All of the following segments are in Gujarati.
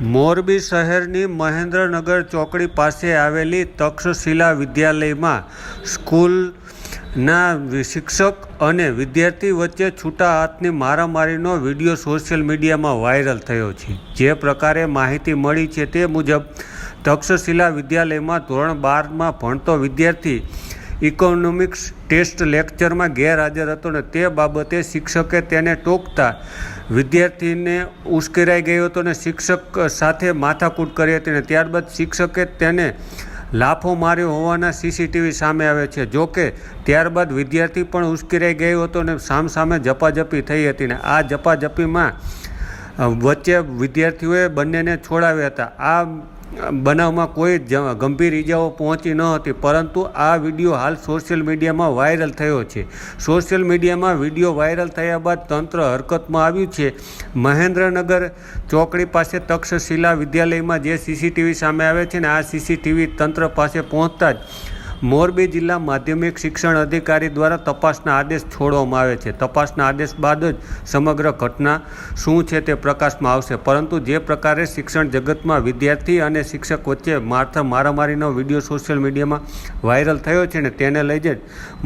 મોરબી શહેરની મહેન્દ્રનગર ચોકડી પાસે આવેલી તક્ષશિલા વિદ્યાલયમાં સ્કૂલના શિક્ષક અને વિદ્યાર્થી વચ્ચે છૂટા હાથની મારામારીનો વીડિયો સોશિયલ મીડિયામાં વાયરલ થયો છે. જે પ્રકારે માહિતી મળી છે તે મુજબ, તક્ષશિલા વિદ્યાલયમાં ધોરણ બારમાં ભણતો વિદ્યાર્થી ઇકોનોમિક્સ ટેસ્ટ લેક્ચરમાં ગેરહાજર હતો ને તે બાબતે શિક્ષકે તેને ટોકતા વિદ્યાર્થીને ઉશ્કેરાઈ ગયો હતો ને શિક્ષક સાથે માથાકૂટ કરી હતી ને ત્યારબાદ શિક્ષકે તેને લાફો માર્યો હોવાના સીસીટીવી સામે આવે છે. જો કે ત્યારબાદ વિદ્યાર્થી પણ ઉશ્કેરાઈ ગયો હતો ને સામસામે ઝપાઝપી થઈ હતી ને આ જપાજપીમાં વચ્ચે વિદ્યાર્થીઓએ બંનેને છોડાવ્યા હતા. આ બનાવમાં કોઈ ગંભીર ઈજાઓ પહોંચી ન હતી, પરંતુ આ વીડિયો હાલ સોશિયલ મીડિયામાં વાયરલ થયો છે. સોશિયલ મીડિયામાં વીડિયો વાયરલ થયા બાદ તંત્ર હરકતમાં આવ્યું છે. મહેન્દ્રનગર ચોકડી પાસે તક્ષશિલા વિદ્યાલયમાં જે સીસીટીવી સામે આવે છે ને આ સીસીટીવી તંત્ર પાસે પહોંચતા જ મોરબી જિલ્લા માધ્યમિક શિક્ષણ અધિકારી દ્વારા તપાસના આદેશ છોડવામાં આવે છે. તપાસના આદેશ બાદ જ સમગ્ર ઘટના શું છે તે પ્રકાશમાં આવશે. પરંતુ જે પ્રકારે શિક્ષણ જગતમાં વિદ્યાર્થી અને શિક્ષક વચ્ચે મારથા મારામારીનો વીડિયો સોશિયલ મીડિયામાં વાયરલ થયો છે ને તેને લઈ જ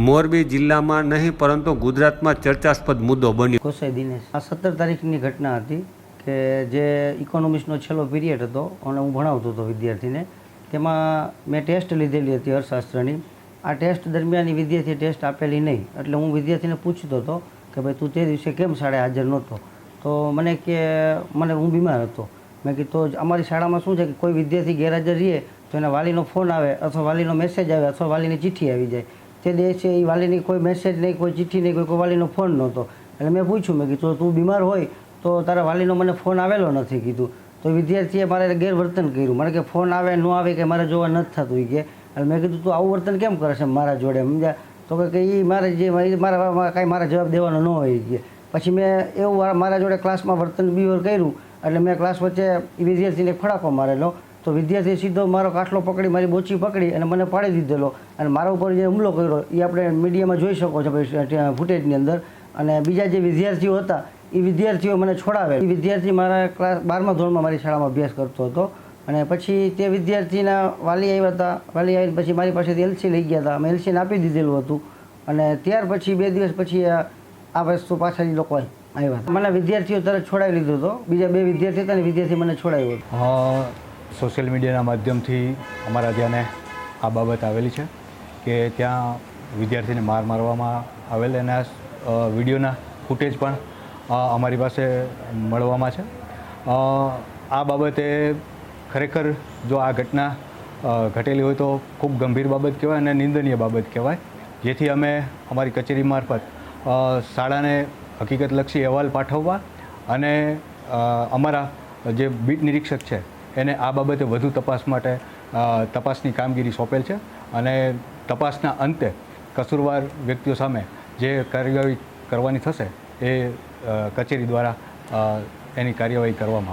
મોરબી જિલ્લામાં નહીં, પરંતુ ગુજરાતમાં ચર્ચાસ્પદ મુદ્દો બન્યો. દિનેશ, આ સત્તર તારીખની ઘટના હતી કે જે ઇકોનોમિક્સનો છેલ્લો પીરિયડ હતો અને હું ભણાવતો હતો વિદ્યાર્થીને. તેમાં મેં ટેસ્ટ લીધેલી હતી અર્થશાસ્ત્રની. આ ટેસ્ટ દરમિયાન વિદ્યાર્થીએ ટેસ્ટ આપેલી નહીં. એટલે હું વિદ્યાર્થીને પૂછતો હતો કે ભાઈ, તું તે દિવસે કેમ શાળાએ હાજર નહોતો? તો મને કે, મને હું બીમાર હતો. મેં કીધું અમારી શાળામાં શું છે કે કોઈ વિદ્યાર્થી ગેરહાજર રહીએ તો એના વાલીનો ફોન આવે અથવા વાલીનો મેસેજ આવે અથવા વાલીની ચિઠ્ઠી આવી જાય. તે દિવસે એ વાલીની કોઈ મેસેજ નહીં, કોઈ ચિઠ્ઠી નહીં, કોઈ કોઈ વાલીનો ફોન નહોતો. એટલે મેં પૂછ્યું, મેં કીધું તું બીમાર હોય તો તારા વાલીનો મને ફોન આવેલો નથી, કીધું. તો વિદ્યાર્થીએ મારે ગેરવર્તન કર્યું. મને કે ફોન આવે, ન આવે કે મારે જોવા નથી થતું. કે એટલે મેં કીધું, તું આવું વર્તન કેમ કરે છે મારા જોડે? સમજ્યા. તો કે એ મારે જે મારા કાંઈ મારા જવાબ દેવાનો ન હોય કે. પછી મેં એવું મારા જોડે ક્લાસમાં વર્તન બીવર કર્યું. એટલે મેં ક્લાસ વચ્ચે એ વિદ્યાર્થીને ફડાકો મારેલો. તો વિદ્યાર્થી સીધો મારો કાટલો પકડી, મારી બોચી પકડી અને મને પાડી દીધેલો. અને મારા ઉપર જે હુમલો કર્યો એ આપણે મીડિયામાં જોઈ શકો છો, ભાઈ ફૂટેજની અંદર. અને બીજા જે વિદ્યાર્થીઓ હતા એ વિદ્યાર્થીઓ મને છોડાવે. એ વિદ્યાર્થી મારા ક્લાસ બારમા ધોરણમાં મારી શાળામાં અભ્યાસ કરતો હતો. અને પછી તે વિદ્યાર્થીના વાલી આવ્યા હતા. વાલી આવીને પછી મારી પાસેથી એલસી લઈ ગયા હતા. અમે એલસીને આપી દીધેલું હતું. અને ત્યાર પછી બે દિવસ પછી આ વસ્તુ પાછા એ લોકો આવ્યા મને વિદ્યાર્થીઓ તરત છોડાવી લીધો હતો. બીજા બે વિદ્યાર્થી હતા અને વિદ્યાર્થી મને છોડાવ્યો હતો. સોશિયલ મીડિયાના માધ્યમથી અમારા ધ્યાને આ બાબત આવેલી છે કે ત્યાં વિદ્યાર્થીને માર મારવામાં આવેલ આ વિડીયોના ફૂટેજ પણ અમારી પાસે મળવામાં છે. આ બાબતે ખરેખર જો આ ઘટના ઘટેલી હોય તો ખૂબ ગંભીર બાબત કહેવાય અને નિંદનીય બાબત કહેવાય. જેથી અમે અમારી કચેરી મારફત શાળાને હકીકતલક્ષી અહેવાલ પાઠવવા અને અમારા જે બીટ નિરીક્ષક છે એને આ બાબતે વધુ તપાસ માટે તપાસની કામગીરી સોંપેલ છે અને તપાસના અંતે કસૂરવાર વ્યક્તિઓ સામે જે કાર્યવાહી કરવાની થશે એ કચેરી દ્વારા એની કાર્યવાહી કરવામાં